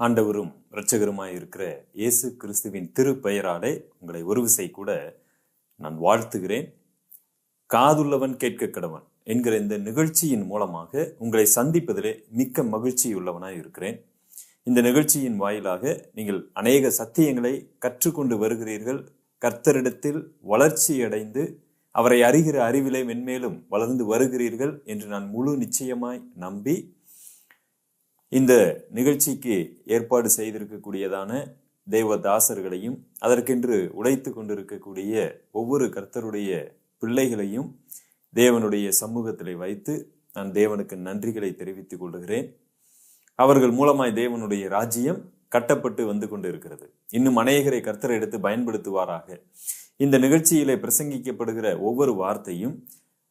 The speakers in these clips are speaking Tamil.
ஆண்டவரும் இரட்சகருமாய் இருக்கிற இயேசு கிறிஸ்துவின் திருப்பெயராலே உங்களை ஒருவிசை கூட நான் வாழ்த்துகிறேன். காதுள்ளவன் கேட்க கடவன் என்கிற இந்த நிகழ்ச்சியின் மூலமாக உங்களை சந்திப்பதிலே மிக்க மகிழ்ச்சியுள்ளவனாய் இருக்கிறேன். இந்த நிகழ்ச்சியின் வாயிலாக நீங்கள் அநேக சத்தியங்களை கற்றுக்கொண்டு வருகிறீர்கள். கர்த்தரிடத்தில் வளர்ச்சி அடைந்து அவரை அறிகிற அறிவிலே மென்மேலும் வளர்ந்து வருகிறீர்கள் என்று நான் முழு நிச்சயமாய் நம்பி இந்த நிகழ்ச்சிக்கு ஏற்பாடு செய்திருக்கக்கூடியதான தேவதாசர்களையும் அதற்கென்று உழைத்து கொண்டிருக்கக்கூடிய ஒவ்வொரு கர்த்தருடைய பிள்ளைகளையும் தேவனுடைய சமூகத்திலே வைத்து நான் தேவனுக்கு நன்றிகளை தெரிவித்துக் கொள்கிறேன். அவர்கள் மூலமாய் தேவனுடைய ராஜ்யம் கட்டப்பட்டு வந்து கொண்டு இருக்கிறது இன்னும் அநேகரை கர்த்தரை எடுத்து பயன்படுத்துவாராக. இந்த நிகழ்ச்சியிலே பிரசங்கிக்கப்படுகிற ஒவ்வொரு வார்த்தையும்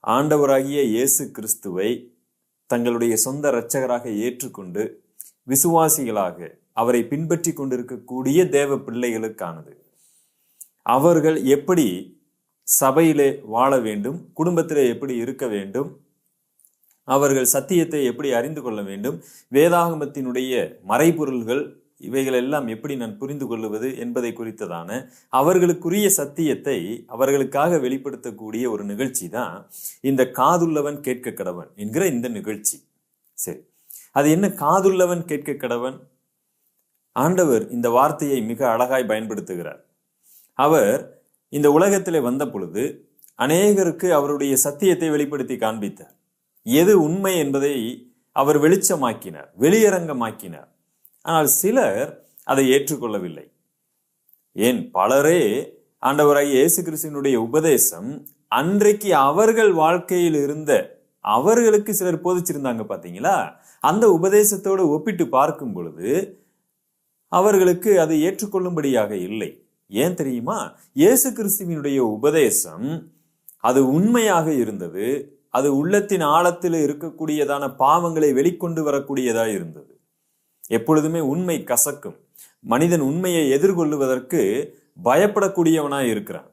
ஆண்டவராகிய இயேசு கிறிஸ்துவை தங்களுடைய சொந்த இரட்சகராக ஏற்றுக்கொண்டு விசுவாசிகளாக அவரை பின்பற்றி கொண்டிருக்கக்கூடிய தேவ பிள்ளைகளுக்கானது. அவர்கள் எப்படி சபையிலே வாழ வேண்டும் குடும்பத்திலே எப்படி இருக்க வேண்டும் அவர்கள் சத்தியத்தை எப்படி அறிந்து கொள்ள வேண்டும் வேதாகமத்தினுடைய மறைபொருள்கள் இவைகள் எல்லாம் எப்படி நான் புரிந்து கொள்ளுவது என்பதை குறித்ததான அவர்களுக்குரிய சத்தியத்தை அவர்களுக்காக வெளிப்படுத்தக்கூடிய ஒரு நிகழ்ச்சி தான் இந்த காதுள்ளவன் கேட்க கடவன் என்கிற இந்த நிகழ்ச்சி. சரி. அது என்ன காதுள்ளவன் கேட்க கடவன்? ஆண்டவர் இந்த வார்த்தையை மிக அழகாய் பயன்படுத்துகிறார். அவர் இந்த உலகத்திலே வந்த பொழுது அநேகருக்கு அவருடைய சத்தியத்தை வெளிப்படுத்தி காண்பித்தார். எது உண்மை என்பதை அவர் வெளிச்சமாக்கினார் வெளியரங்கமாக்கினார். ஆனால் சிலர் அதை ஏற்றுக்கொள்ளவில்லை. ஏன்? பலரே ஆண்டவராக இயேசு கிறிஸ்தினுடைய உபதேசம் அன்றைக்கு அவர்கள் வாழ்க்கையில் இருந்த அவர்களுக்கு சிலர் போதிச்சிருந்தாங்க பார்த்தீங்களா? அந்த உபதேசத்தோடு ஒப்பிட்டு பார்க்கும் பொழுது அவர்களுக்கு அதை ஏற்றுக்கொள்ளும்படியாக இல்லை. ஏன் தெரியுமா? இயேசு கிறிஸ்துவினுடைய உபதேசம் அது உண்மையாக இருந்தது. அது உள்ளத்தின் ஆழத்தில் இருக்கக்கூடியதான பாவங்களை வெளிக்கொண்டு வரக்கூடியதாக இருந்தது. எப்பொழுதுமே உண்மை கசக்கும். மனிதன் உண்மையை எதிர்கொள்ளுவதற்கு பயப்படக்கூடியவனாய் இருக்கிறான்.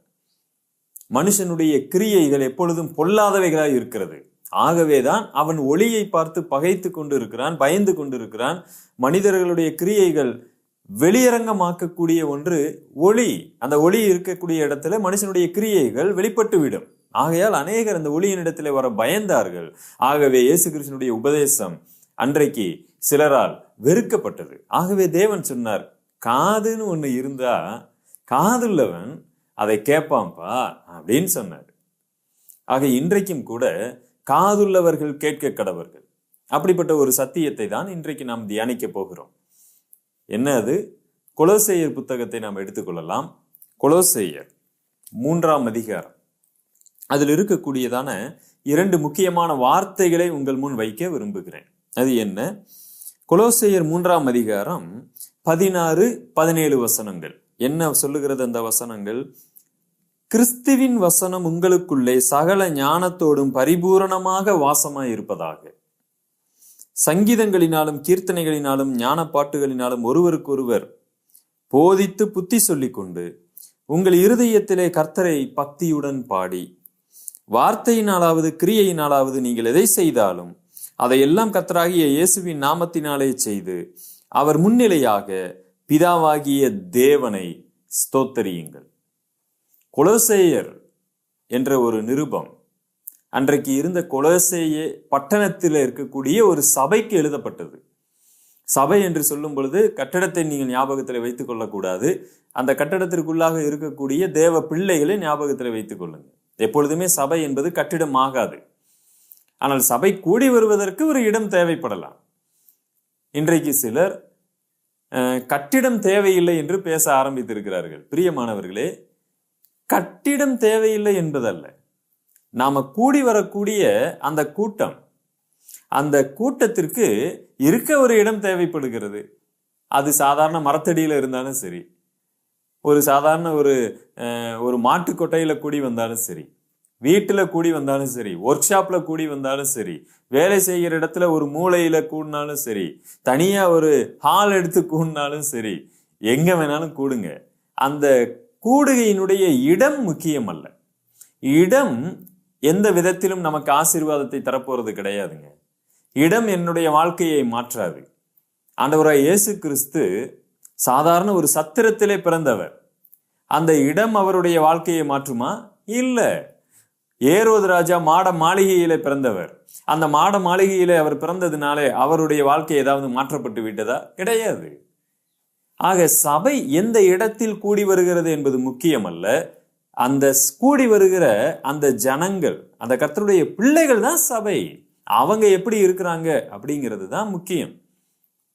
மனுஷனுடைய கிரியைகள் எப்பொழுதும் பொல்லாதவைகளாய் இருக்கிறது. ஆகவேதான் அவன் ஒளியை பார்த்து பகைத்து கொண்டு இருக்கிறான் பயந்து கொண்டு இருக்கிறான் மனிதர்களுடைய கிரியைகள் வெளியரங்கமாக்கக்கூடிய ஒன்று ஒளி. அந்த ஒளி இருக்கக்கூடிய இடத்துல மனுஷனுடைய கிரியைகள் வெளிப்பட்டுவிடும். ஆகையால் அநேகர் அந்த ஒளியின் இடத்துல வர பயந்தார்கள். ஆகவே இயேசு கிருஷ்ணனுடைய உபதேசம் அன்றைக்கு சிலரால் வெறுக்கப்பட்டது. ஆகவே தேவன் சொன்னார் காதுன்னு ஒண்ணு இருந்தா காதுள்ளவன் அதை கேட்பான்பா அப்படின்னு சொன்னார். ஆக இன்றைக்கும் கூட காதுள்ளவர்கள் கேட்க கடவர்கள். அப்படிப்பட்ட ஒரு சத்தியத்தை தான் இன்றைக்கு நாம் தியானிக்க போகிறோம். என்ன அது? கொலோசேயர் புத்தகத்தை நாம் எடுத்துக்கொள்ளலாம் கொலோசேயர் மூன்றாம் அதிகாரம். அதில் இருக்கக்கூடியதான இரண்டு முக்கியமான வார்த்தைகளை உங்கள் முன் வைக்க விரும்புகிறேன். அது என்ன? கொலோசையர் மூன்றாம் அதிகாரம் பதினாறு பதினேழு வசனங்கள். என்ன சொல்லுகிறது அந்த வசனங்கள்? கிறிஸ்துவின் வசனம் உங்களுக்குள்ளே சகல ஞானத்தோடும் பரிபூரணமாக வாசமாய் இருப்பதாக சங்கீதங்களினாலும் கீர்த்தனைகளினாலும் ஞான பாட்டுகளினாலும் ஒருவருக்கொருவர் போதித்து புத்தி சொல்லிக் கொண்டு உங்கள் இருதயத்திலே கர்த்தரை பக்தியுடன் பாடி வார்த்தையினாலாவது கிரியையினாலாவது நீங்கள் எதை செய்தாலும் அதையெல்லாம் கத்தராகிய இயேசுவின் நாமத்தினாலே செய்து அவர் முன்னிலையாக பிதாவாகிய தேவனை ஸ்தோத்தரியுங்கள். கொலோசேயர் என்ற ஒரு நிருபம் அன்றைக்கு இருந்த கொலோசேய பட்டணத்தில் இருக்கக்கூடிய ஒரு சபைக்கு எழுதப்பட்டது. சபை என்று சொல்லும் பொழுது கட்டடத்தை நீங்கள் ஞாபகத்தில் வைத்துக் கொள்ளக்கூடாது. அந்த கட்டடத்திற்குள்ளாக இருக்கக்கூடிய தேவ பிள்ளைகளை ஞாபகத்தில் வைத்துக் கொள்ளுங்கள். எப்பொழுதுமே சபை என்பது கட்டிடம் ஆகாது ஆனால் சபை கூடி வருவதற்கு ஒரு இடம் தேவைப்படலாம். இன்றைக்கு சிலர் கட்டிடம் தேவையில்லை என்று பேச ஆரம்பித்திருக்கிறார்கள். பிரியமானவர்களே கட்டிடம் தேவையில்லை என்பதல்ல. நாம கூடி வரக்கூடிய அந்த கூட்டம் அந்த கூட்டத்திற்கு இருக்க ஒரு இடம் தேவைப்படுகிறது. அது சாதாரண மரத்தடியில் இருந்தாலும் சரி ஒரு சாதாரண ஒரு ஒரு மாட்டுக்கொட்டையில் கூடி வந்தாலும் சரி வீட்டில் கூடி வந்தாலும் சரி ஒர்க் ஷாப்பில் கூடி வந்தாலும் சரி வேலை செய்கிற இடத்துல ஒரு மூளையில் கூடினாலும் சரி தனியாக ஒரு ஹால் எடுத்து கூடினாலும் சரி எங்கே வேணாலும் கூடுங்க. அந்த கூடுகையினுடைய இடம் முக்கியம் அல்ல இடம் எந்த விதத்திலும் நமக்கு ஆசீர்வாதத்தை தரப்போகிறது கிடையாதுங்க. இடம் என்னுடைய வாழ்க்கையை மாற்றாது. ஆண்டவராய் இயேசு கிறிஸ்து சாதாரண ஒரு சத்திரத்திலே பிறந்தவர். அந்த இடம் அவருடைய வாழ்க்கையை மாற்றுமா? இல்லை. ஏரோது ராஜா மாட மாளிகையிலே பிறந்தவர். அந்த மாட மாளிகையிலே அவர் பிறந்ததுனாலே அவருடைய வாழ்க்கை ஏதாவது மாற்றப்பட்டு விட்டதா? கிடையாது. ஆக சபை எந்த இடத்தில் கூடி வருகிறது என்பது முக்கியமல்ல. அந்த கூடி வருகிற அந்த ஜனங்கள் அந்த கர்த்தருடைய பிள்ளைகள் தான் சபை. அவங்க எப்படி இருக்கிறாங்க அப்படிங்கிறது தான் முக்கியம்.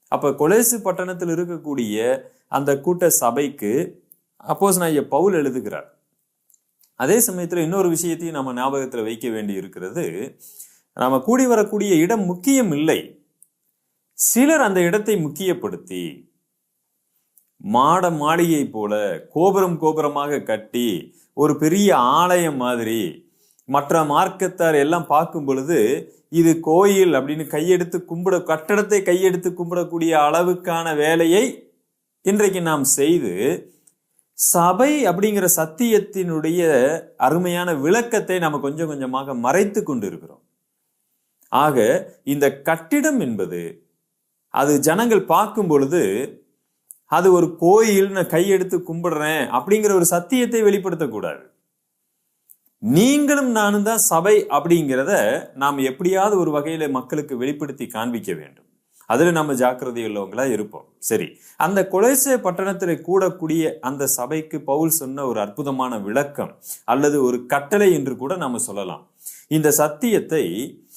அப்ப கொலேசு பட்டணத்தில் இருக்கக்கூடிய அந்த கூட்ட சபைக்கு அப்போஸ் நான் பவுல் எழுதுகிறார். அதே சமயத்தில் இன்னொரு விஷயத்தையும் நம்ம ஞாபகத்தில் வைக்க வேண்டி இருக்கிறது. நம்ம கூடி வரக்கூடிய இடம் முக்கியம் இல்லை. சிலர் அந்த இடத்தை முக்கியப்படுத்தி மாட மாளிகை போல கோபுரம் கோபுரமாக கட்டி ஒரு பெரிய ஆலயம் மாதிரி மற்ற மார்க்கத்தார் எல்லாம் பார்க்கும் பொழுது இது கோயில் அப்படின்னு கையெடுத்து கும்பிட கட்டடத்தை கையெடுத்து கும்பிடக்கூடிய அளவுக்கான வேலையை இன்றைக்கு நாம் செய்து சபை அப்படிங்கிற சத்தியத்தினுடைய அருமையான விளக்கத்தை நாம் கொஞ்சம் கொஞ்சமாக மறைத்து கொண்டு இருக்கிறோம் ஆக இந்த கட்டிடம் என்பது அது ஜனங்கள் பார்க்கும் பொழுது அது ஒரு கோயில் நான் கையெடுத்து கும்பிடுறேன் அப்படிங்கிற ஒரு சத்தியத்தை வெளிப்படுத்தக்கூடாது நீங்களும் நானும் தான் சபை அப்படிங்கிறத நாம் எப்படியாவது ஒரு வகையில மக்களுக்கு வெளிப்படுத்தி காண்பிக்க வேண்டும். அதில் நம்ம ஜாக்கிரதை உள்ளவங்களா இருப்போம். சரி. அந்த கொலைசே பட்டணத்தில் கூடக்கூடிய அந்த சபைக்கு பவுல் சொன்ன ஒரு அற்புதமான விளக்கம் அல்லது ஒரு கட்டளை என்று கூட நாம் சொல்லலாம். இந்த சத்தியத்தை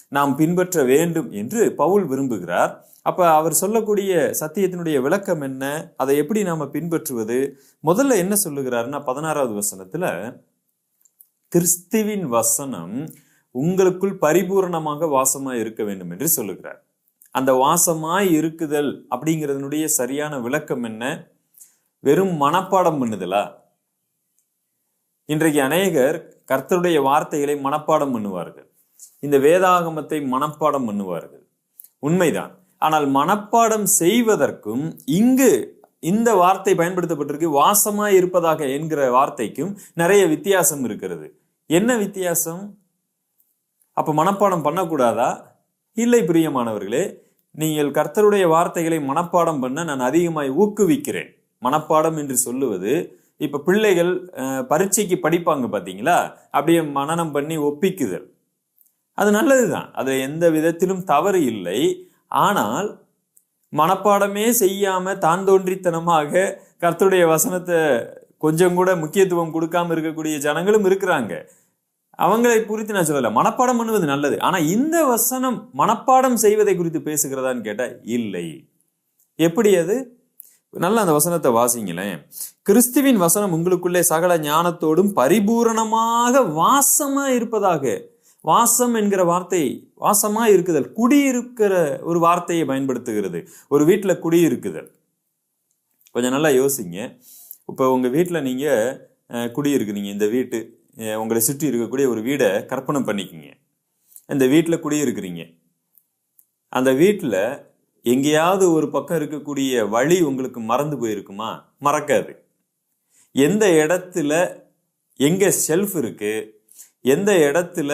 நாம் பின்பற்ற வேண்டும் என்று பவுல் விரும்புகிறார். அப்ப அவர் சொல்லக்கூடிய சத்தியத்தினுடைய விளக்கம் என்ன? அதை எப்படி நாம பின்பற்றுவது? முதல்ல என்ன சொல்லுகிறாருன்னா பதினாறாவது வசனத்துல கிறிஸ்துவின் வசனம் உங்களுக்குள் பரிபூரணமாக வாசமாக இருக்க வேண்டும் என்று சொல்லுகிறார். அந்த வாசமாய் இருக்குதல் அப்படிங்கிறதுனுடைய சரியான விளக்கம் என்ன? வெறும் மனப்பாடம் பண்ணுதலா? இன்றைக்கு அநேகர் கர்த்தருடைய வார்த்தைகளை மனப்பாடம் பண்ணுவார்கள். இந்த வேதாகமத்தை மனப்பாடம் பண்ணுவார்கள். உண்மைதான். ஆனால் மனப்பாடம் செய்வதற்கும் இங்கு இந்த வார்த்தை பயன்படுத்தப்பட்டிருக்கு வாசமாய் இருப்பதாக என்கிற வார்த்தைக்கும் நிறைய வித்தியாசம் இருக்கிறது. என்ன வித்தியாசம்? அப்ப மனப்பாடம் பண்ணக்கூடாதா? இல்லை பிரியமானவர்களே நீங்கள் கர்த்தருடைய வார்த்தைகளை மனப்பாடம் பண்ண நான் அதிகமாய் ஊக்குவிக்கிறேன். மனப்பாடம் என்று சொல்லுவது இப்ப பிள்ளைகள் பரீட்சைக்கு படிப்பாங்க பாத்தீங்களா? அப்படியே மனனம் பண்ணி ஒப்பிக்குதல். அது நல்லதுதான். அது எந்த விதத்திலும் தவறு இல்லை. ஆனால் மனப்பாடமே செய்யாம தான் தோன்றித்தனமாக கர்த்தருடைய வசனத்தை கொஞ்சம் கூட முக்கியத்துவம் கொடுக்காம இருக்கக்கூடிய ஜனங்களும் இருக்கிறாங்க. அவங்களை குறித்து நான் சொல்லலை. மனப்பாடம் பண்ணுவது நல்லது. ஆனால் இந்த வசனம் மனப்பாடம் செய்வதை குறித்து பேசுகிறதான்னு கேட்டால் இல்லை. எப்படி அது? நல்ல அந்த வசனத்தை வாசிங்களேன். கிறிஸ்துவின் வசனம் உங்களுக்குள்ளே சகல ஞானத்தோடும் பரிபூரணமாக வாசமா இருப்பதாக. வாசம் என்கிற வார்த்தை வாசமா இருக்குதல் குடியிருக்கிற ஒரு வார்த்தையை பயன்படுத்துகிறது. ஒரு வீட்டில் குடியிருக்குதல். கொஞ்சம் நல்லா யோசிங்க. இப்போ உங்கள் வீட்டில் நீங்கள் அஹ், குடியிருக்கிறீங்க. இந்த வீட்டு உங்களை சுற்றி இருக்கக்கூடிய ஒரு வீடை கற்பனை பண்ணிக்கிங்க. அந்த வீட்டில் குடியிருக்கிறீங்க அந்த வீட்டில் எங்கேயாவது ஒரு பக்கம் இருக்கக்கூடிய வழி உங்களுக்கு மறந்து போயிருக்குமா? மறக்காது. எந்த இடத்துல எங்கே ஷெல்ஃப் இருக்குது எந்த இடத்துல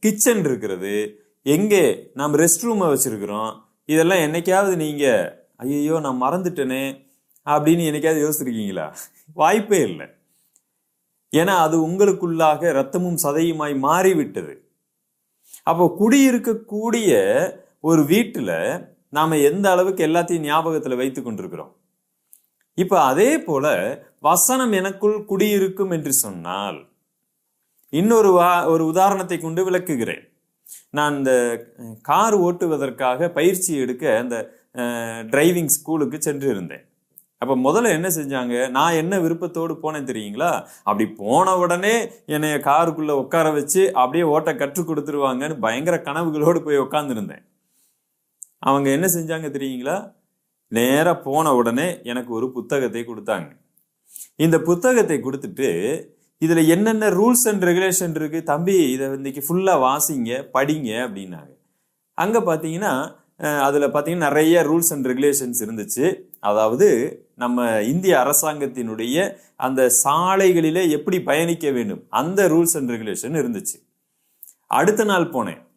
கிச்சன் இருக்கிறது எங்கே நாம் ரெஸ்ட் ரூமை வச்சிருக்கிறோம் இதெல்லாம் என்னைக்காவது நீங்கள் ஐயோ நான் மறந்துட்டேனே அப்படின்னு என்னைக்காவது யோசிச்சிருக்கீங்களா? வாய்ப்பே இல்லை. ஏன்னா அது உங்களுக்குள்ளாக ரத்தமும் சதையுமாய் மாறிவிட்டது. அப்போ குடியிருக்கக்கூடிய ஒரு வீட்டில் நாம் எந்த அளவுக்கு எல்லாத்தையும் ஞாபகத்தில் வைத்து கொண்டிருக்கிறோம். இப்போ அதே போல வசனம் எனக்குள் குடியிருக்கும் என்று சொன்னால் இன்னொரு வா- ஒரு உதாரணத்தை கொண்டு விளக்குகிறேன். நான் இந்த கார் ஓட்டுவதற்காக பயிற்சி எடுக்க அந்த டிரைவிங் ஸ்கூலுக்கு சென்றிருந்தேன். அப்போ முதல்ல என்ன செஞ்சாங்க? நான் என்ன விருப்பத்தோடு போனேன் தெரியுங்களா? அப்படி போன உடனே என்னைய காருக்குள்ள உட்கார வச்சு அப்படியே ஓட்ட கற்றுக் கொடுத்துருவாங்கன்னு பயங்கர கனவுகளோடு போய் உட்காந்துருந்தேன் அவங்க என்ன செஞ்சாங்க தெரியுங்களா? நேராக போன உடனே எனக்கு ஒரு புத்தகத்தை கொடுத்தாங்க. இந்த புத்தகத்தை கொடுத்துட்டு இதில் என்னென்ன ரூல்ஸ் அண்ட் ரெகுலேஷன் இருக்குது தம்பி இதை இன்னைக்கு ஃபுல்லாக வாசிங்க படிங்க அப்படின்னாங்க. அங்கே பார்த்தீங்கன்னா அதில் பார்த்தீங்கன்னா நிறைய ரூல்ஸ் அண்ட் ரெகுலேஷன்ஸ் இருந்துச்சு. அதாவது நம்ம இந்திய அரசாங்கத்தினுடைய அந்த சாலைகளிலே எப்படி பயணிக்க வேண்டும் அந்த ரூல்ஸ் அண்ட் ரெகுலேஷன் இருந்துச்சு. அடுத்த நாள் போனேன்.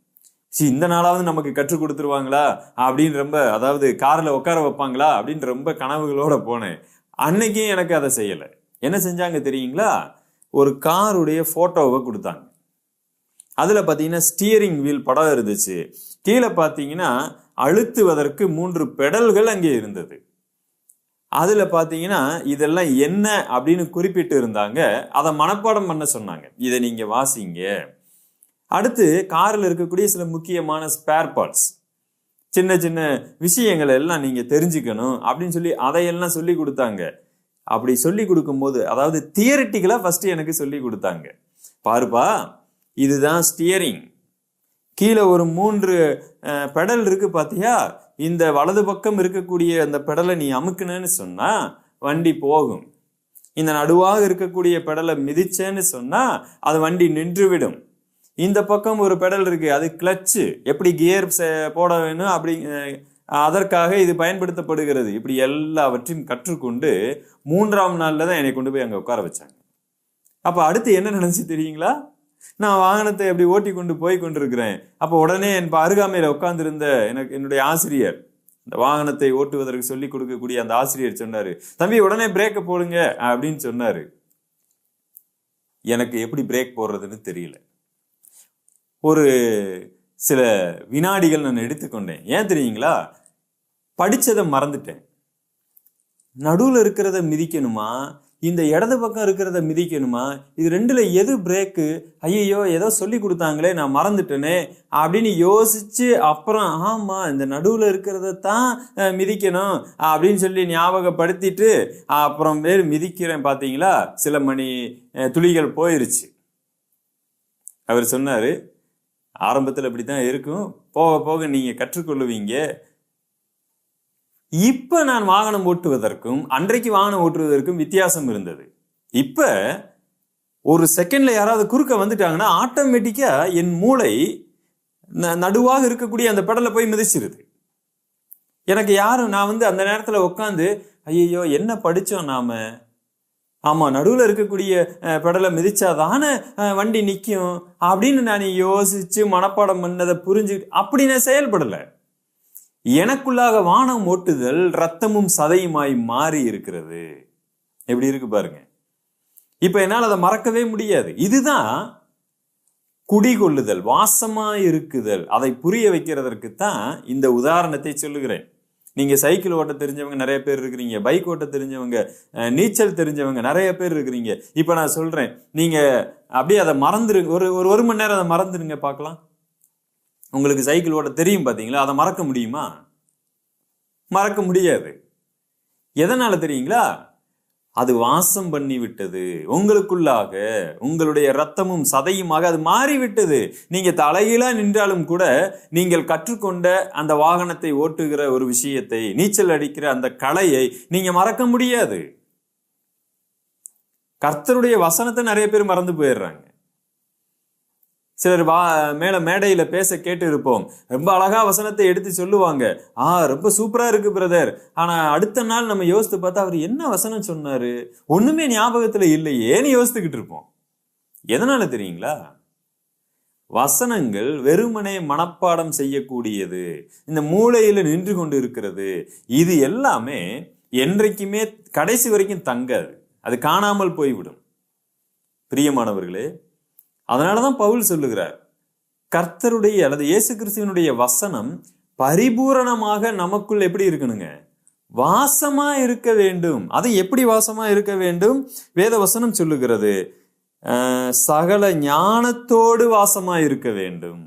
சி இந்த நாளாவது நமக்கு கற்றுக் கொடுத்துருவாங்களா? அப்படின்னு ரொம்ப அதாவது காரில் உட்கார வைப்பாங்களா? அப்படின்னு ரொம்ப கனவுகளோட போனேன். அன்னைக்கும் எனக்கு அதை செய்யலை. என்ன செஞ்சாங்க தெரியுங்களா? ஒரு காருடைய ஃபோட்டோவை கொடுத்தாங்க. அதில் பார்த்தீங்கன்னா ஸ்டியரிங் வீல் படம் இருந்துச்சு. கீழே பார்த்தீங்கன்னா அழுத்துவதற்கு மூன்று பெடல்கள் அங்கே இருந்தது. அதில் பார்த்தீங்கன்னா இதெல்லாம் என்ன அப்படின்னு குறிப்பிட்டு இருந்தாங்க. அதை மனப்பாடம் பண்ண சொன்னாங்க. இதை நீங்கள் வாசிங்க. அடுத்து காரில் இருக்கக்கூடிய சில முக்கியமான ஸ்பேர் பார்ட்ஸ் சின்ன சின்ன விஷயங்களை எல்லாம் நீங்கள் தெரிஞ்சுக்கணும் அப்படின்னு சொல்லி அதையெல்லாம் சொல்லி கொடுத்தாங்க. அப்படி சொல்லி கொடுக்கும்போது அதாவது தியரிட்டிக்கலாக ஃபஸ்ட்டு எனக்கு சொல்லி கொடுத்தாங்க. பாருப்பா இதுதான் ஸ்டியரிங் கீழே ஒரு மூன்று பெடல் இருக்கு பாத்தியா? இந்த வலது பக்கம் இருக்கக்கூடிய அந்த பெடலை நீ அமுக்குனேன்னு சொன்னா வண்டி போகும். இந்த நடுவாக இருக்கக்கூடிய பெடலை மிதிச்சேன்னு சொன்னா அது வண்டி நின்றுவிடும். இந்த பக்கம் ஒரு பெடல் இருக்கு அது கிளச்சு. எப்படி கியர் போட வேணும் அப்படி அதற்காக இது பயன்படுத்தப்படுகிறது. இப்படி எல்லாவற்றையும் கற்றுக்கொண்டு மூன்றாம் நாள்ல தான் என்னை கொண்டு போய் அங்க உட்கார வச்சாங்க. அப்ப அடுத்து என்ன நினைச்சு தெரியுங்களா? நான் வாகனத்தை அப்படி ஓட்டி கொண்டு போய் கொண்டிருக்கிறேன். அப்போ உடனே என் அருகாமையில் அருகாமையில உட்கார்ந்திருந்த எனக்கு என்னுடைய ஆசிரியர் இந்த வாகனத்தை ஓட்டுவதற்கு சொல்லி கொடுக்கக்கூடிய அந்த ஆசிரியர் சொன்னாரு தம்பி உடனே பிரேக்கை போடுங்க அப்படின்னு சொன்னாரு. எனக்கு எப்படி பிரேக் போடுறதுன்னு தெரியல. ஒரு சில வினாடிகள் நான் எடுத்துக்கொண்டேன் ஏன் தெரியுங்களா? படித்ததை மறந்துட்டேன். நடுவுல இருக்கிறத மிதிக்கணுமா? இந்த இடது பக்கம் இருக்கிறத மிதிக்கணுமா? இது ரெண்டுல எது பிரேக்கு ஐயோ ஏதோ சொல்லி கொடுத்தாங்களே நான் மறந்துட்டேனே அப்படின்னு யோசிச்சு அப்புறம் ஆமா இந்த நடுவில் இருக்கிறத தான் மிதிக்கணும் அப்படின்னு சொல்லி ஞாபகப்படுத்திட்டு அப்புறம் பேர் மிதிக்கிறேன் பார்த்தீங்களா சில மணி துளிகள் போயிருச்சு. அவர் சொன்னார் ஆரம்பத்தில் இப்படித்தான் இருக்கும் போக போக நீங்கள் கற்றுக்கொள்ளுவீங்க இப்ப நான் வாகனம் ஓட்டுவதற்கும் அன்றைக்கு வாகனம் ஓட்டுவதற்கும் வித்தியாசம் இருந்தது. இப்ப ஒரு செகண்ட்ல யாராவது குறுக்க வந்துட்டாங்கன்னா ஆட்டோமேட்டிக்கா என் மூளை ந- நடுவாக இருக்கக்கூடிய அந்த பெடலை போய் மிதிச்சிருது. எனக்கு யாரும் நான் வந்து அந்த நேரத்துல உட்காந்து ஐயோ என்ன படிச்சோம் நாம? ஆமா நடுவில் இருக்கக்கூடிய பெடலை மிதிச்சாதானே வண்டி நிற்கும் அப்படின்னு நான் யோசிச்சு மனப்பாடம் பண்ணதை புரிஞ்சு அப்படி நான் செயல்படலை. எனக்குள்ளாக வானம் ஓட்டுதல் ரத்தமும் சதையுமாய் மாறி இருக்கிறது. எப்படி இருக்கு பாருங்க. இப்ப என்னால் அதை மறக்கவே முடியாது. இதுதான் குடிகொள்ளுதல் வாசமா இருக்குதல். அதை புரிய வைக்கிறதற்கு தான் இந்த உதாரணத்தை சொல்லுகிறேன். நீங்க சைக்கிள் ஓட்ட தெரிஞ்சவங்க நிறைய பேர் இருக்கிறீங்க பைக் ஓட்ட தெரிஞ்சவங்க நீச்சல் தெரிஞ்சவங்க நிறைய பேர் இருக்கிறீங்க. இப்ப நான் சொல்றேன் நீங்க அப்படியே அதை மறந்துருங்க. ஒரு ஒரு ஒரு மணி நேரம் அதை மறந்துருங்க பார்க்கலாம். உங்களுக்கு சைக்கிள் ஓட்ட தெரியும் பார்த்தீங்களா அதை மறக்க முடியுமா? மறக்க முடியாது. எதனால தெரியுங்களா? அது வாசம் பண்ணி விட்டது. உங்களுக்குள்ளாக உங்களுடைய ரத்தமும் சதையுமாக அது மாறிவிட்டது. நீங்க தலையில நின்றாலும் கூட நீங்கள் கற்றுக்கொண்ட அந்த வாகனத்தை ஓட்டுகிற ஒரு விஷயத்தை நீச்சல் அடிக்கிற அந்த கலையை நீங்க மறக்க முடியாது. கர்த்தருடைய வசனத்தை நிறைய பேர் மறந்து போயிடுறாங்க. சிலர் வா மேலே மேடையில் பேச கேட்டு இருப்போம் ரொம்ப அழகா வசனத்தை எடுத்து சொல்லுவாங்க. ஆ ரொம்ப சூப்பராக இருக்கு பிரதர் ஆனால் அடுத்த நாள் நம்ம யோசித்து பார்த்தா அவர் என்ன வசனம் சொன்னார்? ஒன்றுமே ஞாபகத்தில் இல்லை இல்லையேன்னு யோசித்துக்கிட்டு இருப்போம். எதனால் தெரியுங்களா? வசனங்கள் வெறுமனே மனப்பாடம் செய்யக்கூடியது. இந்த மூளையில் நின்று கொண்டு இருக்கிறது இது எல்லாமே என்றைக்குமே கடைசி வரைக்கும் தங்காது. அது காணாமல் போய்விடும். பிரியமானவர்களே அதனாலதான் பவுல் சொல்லுகிறார் கர்த்தருடைய அல்லது இயேசு கிறிஸ்துவனுடைய வசனம் பரிபூரணமாக நமக்குள் எப்படி இருக்கணுங்க? வாசமா இருக்க வேண்டும். அது எப்படி வாசமா இருக்க வேண்டும்? வேத வசனம் சொல்லுகிறது சகல ஞானத்தோடு வாசமா இருக்க வேண்டும்.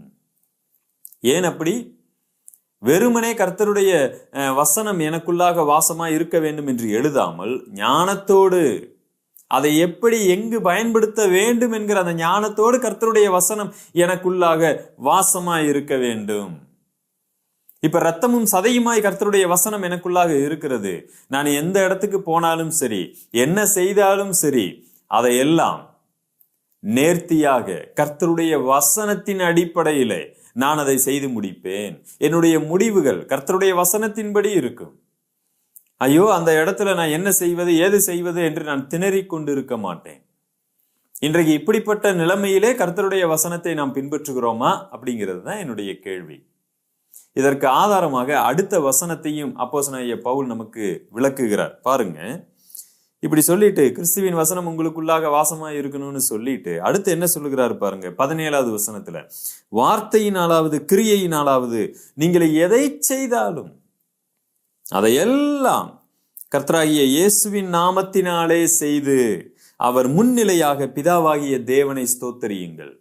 ஏன் அப்படி? வெறுமனே கர்த்தருடைய வசனம் எனக்குள்ளாக வாசமா இருக்க வேண்டும் என்று எழுதாமல் ஞானத்தோடு அதை எப்படி எங்கு பயன்படுத்த வேண்டும் என்கிற அந்த ஞானத்தோடு கர்த்தருடைய வசனம் எனக்குள்ளாக வாசமாய் இருக்க வேண்டும். இப்ப ரத்தமும் சதையுமாய் கர்த்தருடைய வசனம் எனக்குள்ளாக இருக்கிறது. நான் எந்த இடத்துக்கு போனாலும் சரி என்ன செய்தாலும் சரி அதையெல்லாம் நேர்த்தியாக கர்த்தருடைய வசனத்தின் அடிப்படையிலே நான் அதை செய்து முடிப்பேன். என்னுடைய முடிவுகள் கர்த்தருடைய வசனத்தின்படி இருக்கும். ஐயோ அந்த இடத்துல நான் என்ன செய்வது ஏது செய்வது என்று நான் திணறிக் கொண்டிருக்க மாட்டேன். இன்றைக்கு இப்படிப்பட்ட நிலைமையிலே கர்த்தருடைய வசனத்தை நாம் பின்பற்றுகிறோமா அப்படிங்கிறது தான் என்னுடைய கேள்வி. இதற்கு ஆதாரமாக அடுத்த வசனத்தையும் அப்போசனாய பவுல் நமக்கு விளக்குகிறார். பாருங்க. இப்படி சொல்லிட்டு கிறிஸ்துவின் வசனம் உங்களுக்குள்ளாக வாசமா இருக்கணும்னு சொல்லிட்டு அடுத்து என்ன சொல்லுகிறாரு பாருங்க பதினேழாவது வசனத்துல வார்த்தையினாலாவது கிரியையினாலாவது நீங்கள் எதை செய்தாலும் அதையெல்லாம் கர்த்தராகிய இயேசுவின் நாமத்தினாலே செய்து அவர் முன்னிலையாக பிதாவாகிய தேவனை ஸ்தோத்தரியுங்கள்.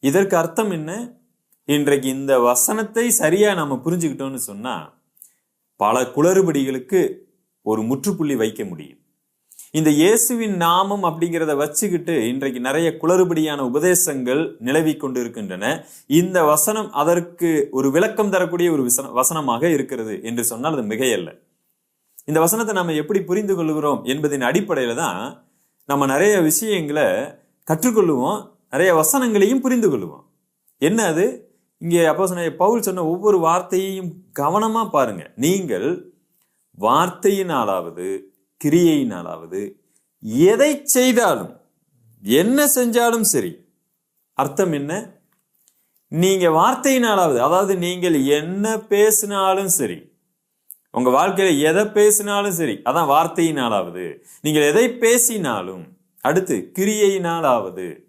இதற்கு அர்த்தம் என்ன? இன்றைக்கு இந்த வசனத்தை சரியா நம்ம புரிஞ்சுக்கிட்டோம்னு சொன்னா பல குளறுபடிகளுக்கு ஒரு முற்றுப்புள்ளி வைக்க முடியும். இந்த இயேசுவின் நாமம் அப்படிங்கிறத வச்சுக்கிட்டு இன்றைக்கு நிறைய குளறுபடியான உபதேசங்கள் நிலவி கொண்டு இருக்கின்றன இந்த வசனம் அதற்கு ஒரு விளக்கம் தரக்கூடிய ஒரு வசனமாக இருக்கிறது என்று சொன்னால் அது மிகையல்ல. இந்த வசனத்தை நம்ம எப்படி புரிந்து கொள்கிறோம் என்பதின் அடிப்படையில தான் நம்ம நிறைய விஷயங்களை கற்றுக்கொள்ளுவோம் நிறைய வசனங்களையும் புரிந்து கொள்ளுவோம். என்ன அது? இங்கே அப்போ சொன்ன பவுல் சொன்ன ஒவ்வொரு வார்த்தையையும் கவனமாக பாருங்க. நீங்கள் வார்த்தையினாலாவது கிரியையினாலாவது எதை செய்தாலும் என்ன செஞ்சாலும் சரி அர்த்தம் என்ன? நீங்க வார்த்தையினாலாவது அதாவது நீங்கள் என்ன பேசினாலும் சரி உங்க வாழ்க்கையில எதை பேசினாலும் சரி அதான் வார்த்தையினாலாவது. நீங்கள் எதை பேசினாலும் அடுத்து கிரியையினாலாவது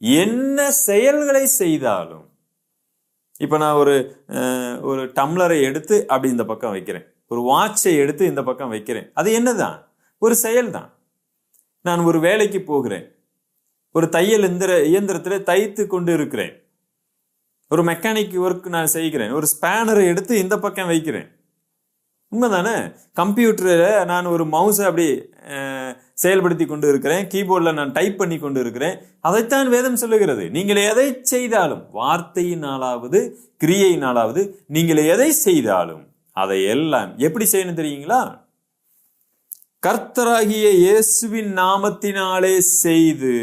என்ன செயல்களை செய்தாலும் இப்போ நான் ஒரு ஒரு டம்ளரை எடுத்து அப்படி இந்த பக்கம் வைக்கிறேன். ஒரு வாட்சை எடுத்து இந்த பக்கம் வைக்கிறேன். அது என்னதான்? ஒரு செயல்தான். நான் ஒரு வேலைக்கு போகிறேன். ஒரு தையல் எந்திர இயந்திரத்தில் தைத்து கொண்டு இருக்கிறேன். ஒரு மெக்கானிக் ஒர்க் நான் செய்கிறேன். ஒரு ஸ்பேனரை எடுத்து இந்த பக்கம் வைக்கிறேன். உண்மைதானே? கம்ப்யூட்டரில் நான் ஒரு மவுஸை அப்படி செயல்படுத்தி கொண்டு இருக்கிறேன் கீபோர்டில் நான் டைப் பண்ணி கொண்டு இருக்கிறேன் அதைத்தான் வேதம் சொல்லுகிறது. நீங்கள் எதை செய்தாலும் வார்த்தையினாலாவது கிரியையினாலாவது நீங்கள் எதை செய்தாலும் அதை எல்லாம் எப்படி செய்யணும் தெரியுங்களா? கர்த்தராகிய இயேசுவின் நாமத்தினாலே செய்து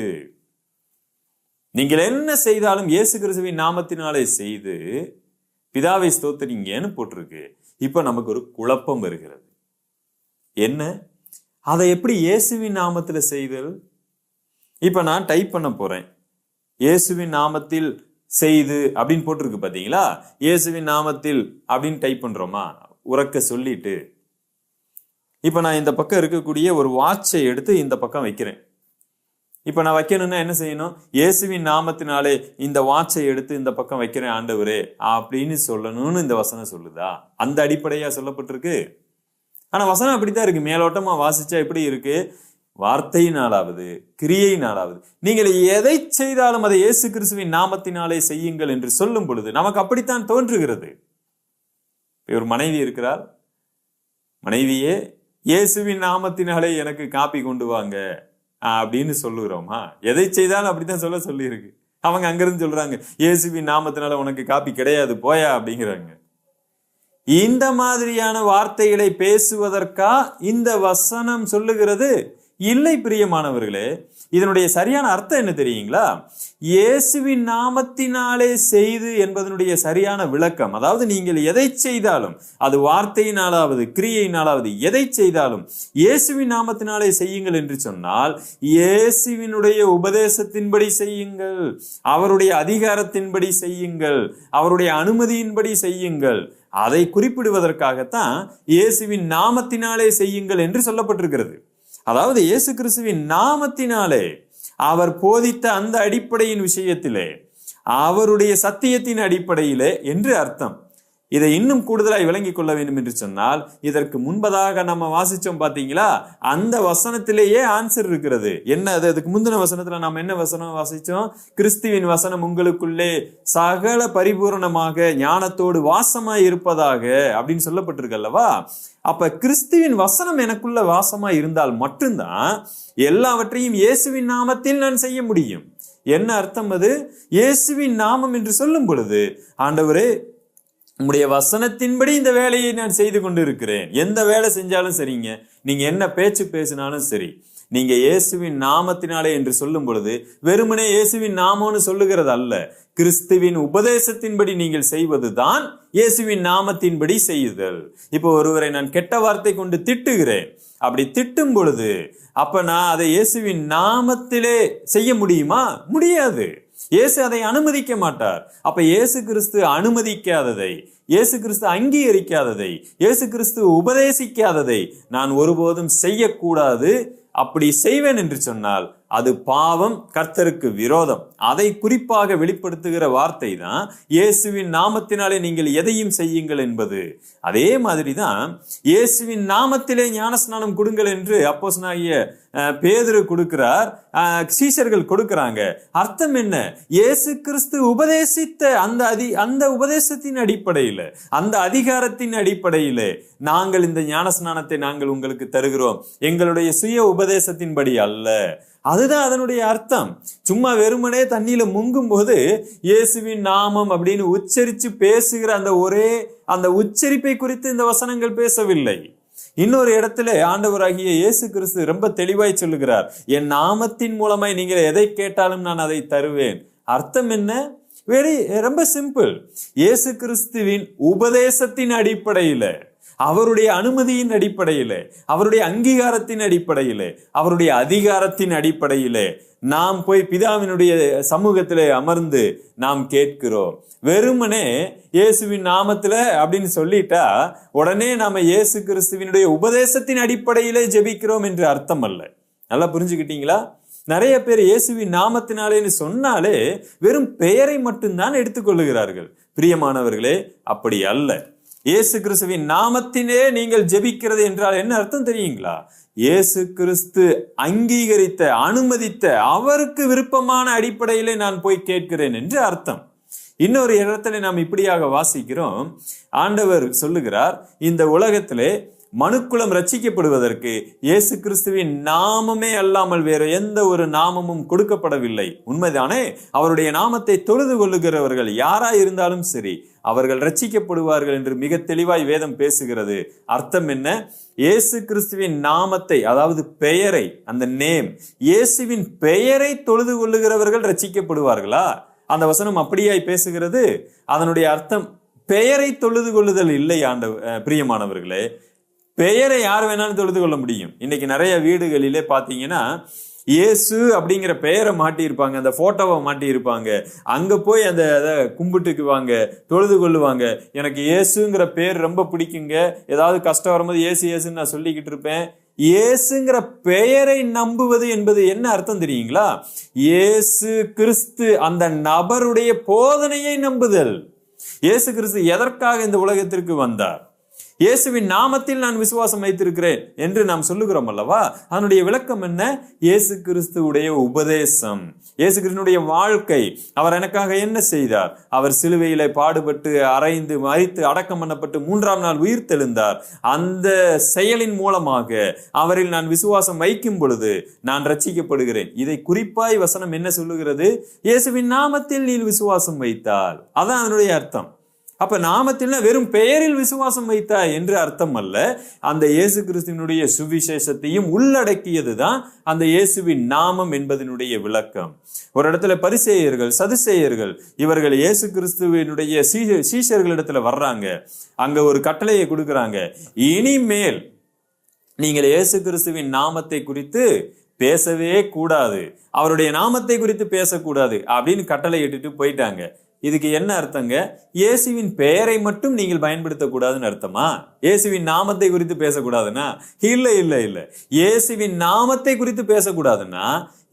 நீங்கள் என்ன செய்தாலும் இயேசு கிறிஸ்துவின் நாமத்தினாலே செய்து பிதாவை ஸ்தோத்திரிங்கன்னு போட்டிருக்கு. இப்போ நமக்கு ஒரு குழப்பம் வருகிறது. என்ன? அதை எப்படி இயேசுவின் நாமத்தில் செய்தல்? இப்போ நான் டைப் பண்ண போகிறேன் இயேசுவின் நாமத்தில் செய்து அப்படின்னு போட்டிருக்கு பார்த்தீங்களா இயேசுவின் நாமத்தில் அப்படின்னு டைப் பண்ணுறோமா உறக்க சொல்லிட்டு. இப்போ நான் இந்த பக்கம் இருக்கக்கூடிய ஒரு வாட்சை எடுத்து இந்த பக்கம் வைக்கிறேன். இப்போ நான் வைக்கணும்னா என்ன செய்யணும்? இயேசுவின் நாமத்தினாலே இந்த வாட்சை எடுத்து இந்த பக்கம் வைக்கிறேன் ஆண்டவரே அப்படின்னு சொல்லணும்னு இந்த வசனம் சொல்லுதா? அந்த அடிப்படையா சொல்லப்பட்டிருக்கு. ஆனா வசனம் அப்படித்தான் இருக்கு. மேலோட்டமா வாசிச்சா எப்படி இருக்கு? வார்த்தையினாலாவது கிரியையினாலாவது. நீங்கள் எதை செய்தாலும் அதை இயேசு கிறிஸ்துவின் நாமத்தினாலே செய்யுங்கள் என்று சொல்லும் பொழுது நமக்கு அப்படித்தான் தோன்றுகிறது. ஒரு மனைவி இருக்கிறார் மனைவியே இயேசுவின் நாமத்தினாலே எனக்கு காப்பி கொண்டு வாங்க. அப்படின்னு சொல்லுகிறோமா எதை செய்தாலும் அப்படித்தான் சொல்ல சொல்லியிருக்கு. அவங்க அங்கிருந்து சொல்றாங்க ஏசுபி நாமத்தினால உனக்கு காப்பி கிடையாது போயா? அப்படிங்கிறாங்க. இந்த மாதிரியான வார்த்தைகளை பேசுவதற்கா இந்த வசனம் சொல்லுகிறது? இல்லை பிரியமானவர்களே இதனுடைய சரியான அர்த்தம் என்ன தெரியுங்களா? இயேசுவின் நாமத்தினாலே செய்து என்பதனுடைய சரியான விளக்கம். அதாவது நீங்கள் எதை செய்தாலும் அது வார்த்தையினாலாவது கிரியையினாலாவது எதை செய்தாலும் இயேசுவின் நாமத்தினாலே செய்யுங்கள் என்று சொன்னால் இயேசுவினுடைய உபதேசத்தின்படி செய்யுங்கள் அவருடைய அதிகாரத்தின்படி செய்யுங்கள் அவருடைய அனுமதியின்படி செய்யுங்கள். அதை குறிப்பிடுவதற்காகத்தான் இயேசுவின் நாமத்தினாலே செய்யுங்கள் என்று சொல்லப்பட்டிருக்கிறது. அதாவது இயேசு கிறிஸ்துவின் நாமத்தினாலே அவர் போதித்த அந்த அடிப்படையின் விஷயத்திலே அவருடைய சத்தியத்தின் அடிப்படையிலே என்று அர்த்தம். இதை இன்னும் கூடுதலாய் விளங்கிக் கொள்ள வேண்டும் என்று சொன்னால் இதற்கு முன்பதாக நம்ம வாசிச்சோம் பார்த்தீங்களா? அந்த வசனத்திலேயே ஆன்சர் இருக்கிறது. என்ன அது? அதுக்கு முந்தின வசனத்துல நாம் என்ன வசனம் வாசிச்சோம்? கிறிஸ்துவின் வசனம் உங்களுக்குள்ளே சகல பரிபூரணமாக ஞானத்தோடு வாசமாய் இருப்பதாக அப்படின்னு சொல்லப்பட்டிருக்கு அல்லவா? அப்ப கிறிஸ்துவின் வசனம் எனக்குள்ள வாசமாய் இருந்தால் மட்டும்தான் எல்லாவற்றையும் இயேசுவின் நாமத்தில் நான் செய்ய முடியும். என்ன அர்த்தம் அது? இயேசுவின் நாமம் என்று சொல்லும் பொழுது ஆண்டவரே உங்களுடைய வசனத்தின்படி இந்த வேலையை நான் செய்து கொண்டு இருக்கிறேன் எந்த வேலை செஞ்சாலும் சரிங்க. நீங்க என்ன பேச்சு பேசினாலும் சரி. நீங்க இயேசுவின் நாமத்தினாலே என்று சொல்லும் பொழுது வெறுமனே இயேசுவின் நாமம்னு சொல்லுகிறது அல்ல. கிறிஸ்துவின் உபதேசத்தின்படி நீங்கள் செய்வதுதான் இயேசுவின் நாமத்தின்படி செய்யுதல் இப்போ ஒருவரை நான் கெட்ட வார்த்தை கொண்டு திட்டுகிறேன். அப்படி திட்டும் பொழுது அப்ப நான் அதை இயேசுவின் நாமத்திலே செய்ய முடியுமா? முடியாது. இயேசு அதை அனுமதிக்க மாட்டார். அப்ப இயேசு கிறிஸ்து அனுமதிக்காததை இயேசு கிறிஸ்து அங்கீகரிக்காததை இயேசு கிறிஸ்து உபதேசிக்காததை நான் ஒருபோதும் செய்யக்கூடாது. அப்படி செய்வேன் என்று சொன்னால் அது பாவம் கர்த்தருக்கு விரோதம். அதை குறிப்பாக வெளிப்படுத்துகிற வார்த்தை தான் இயேசுவின் நாமத்தினாலே நீங்கள் எதையும் செய்யுங்கள் என்பது. அதே மாதிரி தான் இயேசுவின் நாமத்திலே ஞானஸ்நானம் கொடுங்கள் என்று அப்போஸ் அஹ், பேதுரு கொடுக்கிறார். சீசர்கள் சீஷர்கள் கொடுக்கிறாங்க. அர்த்தம் என்ன? இயேசு கிறிஸ்து உபதேசித்த அந்த அதி அந்த உபதேசத்தின் அடிப்படையில் அந்த அதிகாரத்தின் அடிப்படையில் நாங்கள் இந்த ஞானஸ்நானத்தை நாங்கள் உங்களுக்கு தருகிறோம். எங்களுடைய சுய உபதேசத்தின்படி அல்ல. அதுதான் அதனுடைய அர்த்தம். சும்மா வெறுமனே தண்ணியில முங்கும் போது இயேசுவின் நாமம் அப்படின்னு உச்சரிச்சு பேசுகிற அந்த ஒரே அந்த உச்சரிப்பை குறித்து இந்த வசனங்கள் பேசவில்லை. இன்னொரு இடத்துல ஆண்டவராகிய இயேசு கிறிஸ்து ரொம்ப தெளிவாய் சொல்லுகிறார் என் நாமத்தின் மூலமாய் நீங்கள் எதை கேட்டாலும் நான் அதை தருவேன். அர்த்தம் என்ன? வெரி ரொம்ப சிம்பிள் இயேசு கிறிஸ்துவின் உபதேசத்தின் அடிப்படையில. அவருடைய அனுமதியின் அடிப்படையில் அவருடைய அங்கீகாரத்தின் அடிப்படையிலே அவருடைய அதிகாரத்தின் அடிப்படையிலே நாம் போய் பிதாவினுடைய சமூகத்திலே அமர்ந்து நாம் கேட்கிறோம். வெறுமனே இயேசுவின் நாமத்தில் அப்படின்னு சொல்லிட்டா உடனே நாம இயேசு கிறிஸ்துவினுடைய உபதேசத்தின் அடிப்படையிலே ஜெபிக்கிறோம் என்று அர்த்தம் அல்ல நல்லா புரிஞ்சுக்கிட்டீங்களா? நிறைய பேர் இயேசுவின் நாமத்தினாலேன்னு சொன்னாலே வெறும் பெயரை மட்டும்தான் எடுத்துக்கொள்ளுகிறார்கள். பிரியமானவர்களே அப்படி அல்ல. இயேசு கிறிஸ்துவின் நாமத்தினே நீங்கள் ஜெபிக்கிறது என்றால் என்ன அர்த்தம் தெரியுங்களா? இயேசு கிறிஸ்து அங்கீகரித்த அனுமதித்த அவருக்கு விருப்பமான அடிப்படையிலே நான் போய் கேட்கிறேன் என்று அர்த்தம். இன்னொரு இடத்துல நாம் இப்படியாக வாசிக்கிறோம். ஆண்டவர் சொல்லுகிறார் இந்த உலகத்திலே மனுக்குலம் ரட்சிக்கப்படுவதற்கு இயேசு கிறிஸ்துவின் நாமமே அல்லாமல் வேற எந்த ஒரு நாமமும் கொடுக்கப்படவில்லை. உண்மைதானே? அவருடைய நாமத்தை தொழுது கொள்ளுகிறவர்கள் யாரா இருந்தாலும் சரி அவர்கள் ரட்சிக்கப்படுவார்கள் என்று மிக தெளிவாய் வேதம் பேசுகிறது. அர்த்தம் என்ன? இயேசு கிறிஸ்துவின் நாமத்தை அதாவது பெயரை அந்த நேம் இயேசுவின் பெயரை தொழுது கொள்ளுகிறவர்கள் ரட்சிக்கப்படுவார்களா? அந்த வசனம் அப்படியாய் பேசுகிறது. அதனுடைய அர்த்தம் பெயரை தொழுது கொள்ளுதல் இல்லை ஆண்ட பிரியமானவர்களே. பெயரை யார் வேணாலும் தொழுது கொள்ள முடியும். இன்னைக்கு நிறைய வீடுகளிலே பார்த்தீங்கன்னா இயேசு அப்படிங்கிற பெயரை மாட்டியிருப்பாங்க அந்த போட்டோவை மாட்டியிருப்பாங்க. அங்கே போய் அந்த அதை கும்பிட்டுக்குவாங்க தொழுது கொள்ளுவாங்க. எனக்கு இயேசுங்கிற பேர் ரொம்ப பிடிக்குங்க. ஏதாவது கஷ்டம் வரும்போது இயேசு இயேசுன்னு நான் சொல்லிக்கிட்டு இருப்பேன். இயேசுங்கிற பெயரை நம்புவது என்பது என்ன அர்த்தம் தெரியுங்களா? இயேசு கிறிஸ்து அந்த நபருடைய போதனையை நம்புதல். இயேசு கிறிஸ்து எதற்காக இந்த உலகத்திற்கு வந்தார்? இயேசுவின் நாமத்தில் நான் விசுவாசம் வைத்திருக்கிறேன் என்று நாம் சொல்லுகிறோம் அல்லவா? அதனுடைய விளக்கம் என்ன? இயேசு கிறிஸ்துவுடைய உபதேசம். இயேசு கிறிஸ்துடைய வாழ்க்கை. அவர் எனக்காக என்ன செய்தார்? அவர் சிலுவையிலே பாடுபட்டு அரைந்து மறித்து அடக்கம் பண்ணப்பட்டு மூன்றாம் நாள் உயிர் தெழுந்தார். அந்த செயலின் மூலமாக அவரில் நான் விசுவாசம் வைக்கும் பொழுது நான் ரட்சிக்கப்படுகிறேன். இதை குறிப்பாய் வசனம் என்ன சொல்லுகிறது? இயேசுவின் நாமத்தில் நீ விசுவாசம் வைத்தால். அதான் அதனுடைய அர்த்தம். அப்ப நாமத்தில் வெறும் பெயரில் விசுவாசம் வைத்தாய் என்று அர்த்தம் அல்ல அந்த இயேசு கிறிஸ்துவினுடைய சுவிசேஷத்தையும் உள்ளடக்கியது தான் அந்த இயேசுவின் நாமம் என்பதனுடைய விளக்கம். ஒரு இடத்துல பரிசேயர்கள் சதுசேயர்கள் இவர்கள் இயேசு கிறிஸ்துவினுடைய சீ- சீஷர்களிடத்துல வர்றாங்க. அங்க ஒரு கட்டளையை கொடுக்குறாங்க. இனிமேல் நீங்கள் இயேசு கிறிஸ்துவின் நாமத்தை குறித்து பேசவே கூடாது. அவருடைய நாமத்தை குறித்து பேசக்கூடாது அப்படின்னு கட்டளை இட்டுட்டு போயிட்டாங்க. இதுக்கு என்ன அர்த்தங்க? இயேசுவின் பெயரை மட்டும் நீங்கள் பயன்படுத்தக்கூடாதுன்னு அர்த்தமா? இயேசுவின் நாமத்தை குறித்து பேசக்கூடாதுன்னா? இல்லை இல்லை இல்ல. இயேசுவின் நாமத்தை குறித்து பேசக்கூடாதுன்னா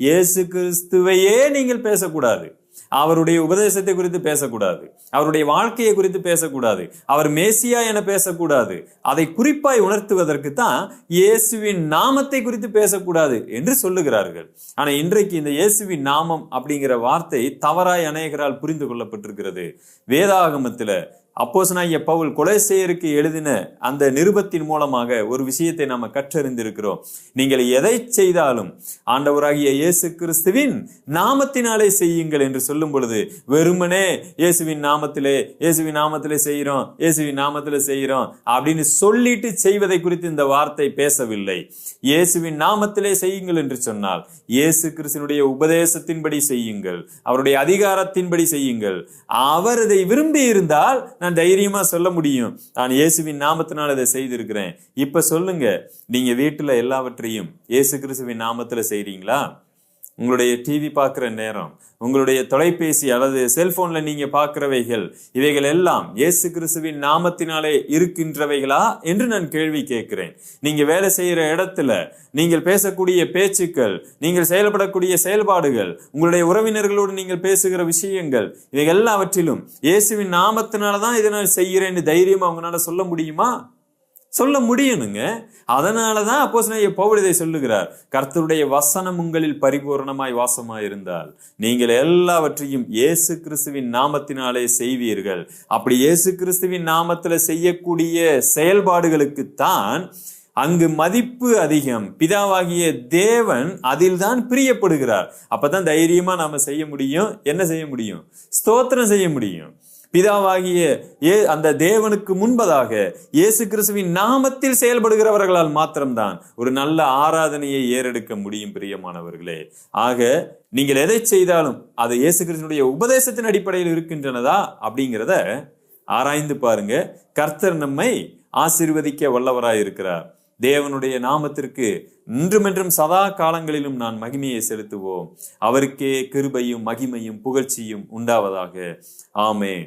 இயேசு கிறிஸ்துவையே நீங்கள் பேசக்கூடாது. அவருடைய உபதேசத்தை குறித்து பேசக்கூடாது. அவருடைய வாழ்க்கையை குறித்து பேசக்கூடாது. அவர் மேசியா என பேசக்கூடாது. அதை குறிப்பாய் உணர்த்துவதற்கு தான் இயேசுவின் நாமத்தை குறித்து பேசக்கூடாது என்று சொல்லுகிறார்கள். ஆனா இன்றைக்கு இந்த இயேசுவின் நாமம் அப்படிங்கிற வார்த்தை தவறாய் அநேகரால் புரிந்து கொள்ளப்பட்டிருக்கிறது. வேதாகமத்துல அப்போஸ்தலனாகிய பவுல் கொலைசேயருக்கு எழுதின அந்த நிருபத்தின் மூலமாக ஒரு விஷயத்தை நாம் கற்றறிந்திருக்கிறோம். நீங்கள் எதை செய்தாலும் ஆண்டவராகிய இயேசு கிறிஸ்துவின் நாமத்தினாலே செய்யுங்கள் என்று சொல்லும் பொழுது வெறுமனே இயேசுவின் நாமத்திலே இயேசுவின் நாமத்திலே செய்கிறோம் இயேசுவின் நாமத்திலே செய்கிறோம் அப்படின்னு சொல்லிட்டு செய்வதை குறித்து இந்த வார்த்தை பேசவில்லை. இயேசுவின் நாமத்திலே செய்யுங்கள் என்று சொன்னால் இயேசு கிறிஸ்தனுடைய உபதேசத்தின்படி செய்யுங்கள் அவருடைய அதிகாரத்தின்படி செய்யுங்கள். அவர் இதை விரும்பி இருந்தால் நான் தைரியமா சொல்ல முடியும். நான் இயேசுவின் நாமத்தினால் இதை செய்திருக்கிறேன். இப்ப சொல்லுங்க நீங்க வீட்டுல எல்லாவற்றையும் இயேசு கிறிஸ்துவின் நாமத்துல செய்றீங்களா? உங்களுடைய டிவி பார்க்குற நேரம் உங்களுடைய தொலைபேசி அல்லது செல்போன்ல நீங்க பார்க்குறவைகள் இவைகள் எல்லாம் இயேசு கிறிஸ்துவின் நாமத்தினாலே இருக்கின்றவைகளா என்று நான் கேள்வி கேட்கிறேன். நீங்க வேலை செய்யற இடத்துல நீங்கள் பேசக்கூடிய பேச்சுக்கள் நீங்கள் செயல்படக்கூடிய செயல்பாடுகள் உங்களுடைய உறவினர்களோடு நீங்கள் பேசுகிற விஷயங்கள் இவைகள் எல்லாவற்றிலும் இயேசுவின் நாமத்தினால தான் இதை நான் செய்கிறேன்னு தைரியமாக அவங்களால சொல்ல முடியுமா? சொல்ல முடியணுங்க. அதனாலதான் அப்போ பவுல் இதை சொல்லுகிறார். கர்த்தருடைய வசனம் உங்களில் பரிபூரணமாய் வாசமாய் இருந்தால் நீங்கள் எல்லாவற்றையும் இயேசு கிறிஸ்துவின் நாமத்தினாலே செய்வீர்கள். அப்படி இயேசு கிறிஸ்துவின் நாமத்துல செய்யக்கூடிய செயல்பாடுகளுக்கு தான் அங்கு மதிப்பு அதிகம். பிதாவாகிய தேவன் அதில் தான் பிரியப்படுகிறார். அப்பதான் தைரியமா நாம செய்ய முடியும். என்ன செய்ய முடியும்? ஸ்தோத்திரம் செய்ய முடியும். பிதாவாகிய ஏ அந்த தேவனுக்கு முன்பதாக இயேசு கிறிஸ்துவின் நாமத்தில் செயல்படுகிறவர்களால் மாத்திரம்தான் ஒரு நல்ல ஆராதனையை ஏறெடுக்க முடியும் பிரியமானவர்களே. ஆக நீங்கள் எதை செய்தாலும் அது இயேசு கிறிஸ்துடைய உபதேசத்தின் அடிப்படையில் இருக்கின்றனதா அப்படிங்கிறத ஆராய்ந்து பாருங்க. கர்த்தர் நம்மை ஆசீர்வதிக்க வல்லவராய் இருக்கிறார். தேவனுடைய நாமத்திற்கு இன்றுமென்றும் சதா காலங்களிலும் நான் மகிமையை செலுத்துவோம். அவருக்கே கிருபையும் மகிமையும் புகழ்ச்சியும் உண்டாவதாக. ஆமேன்.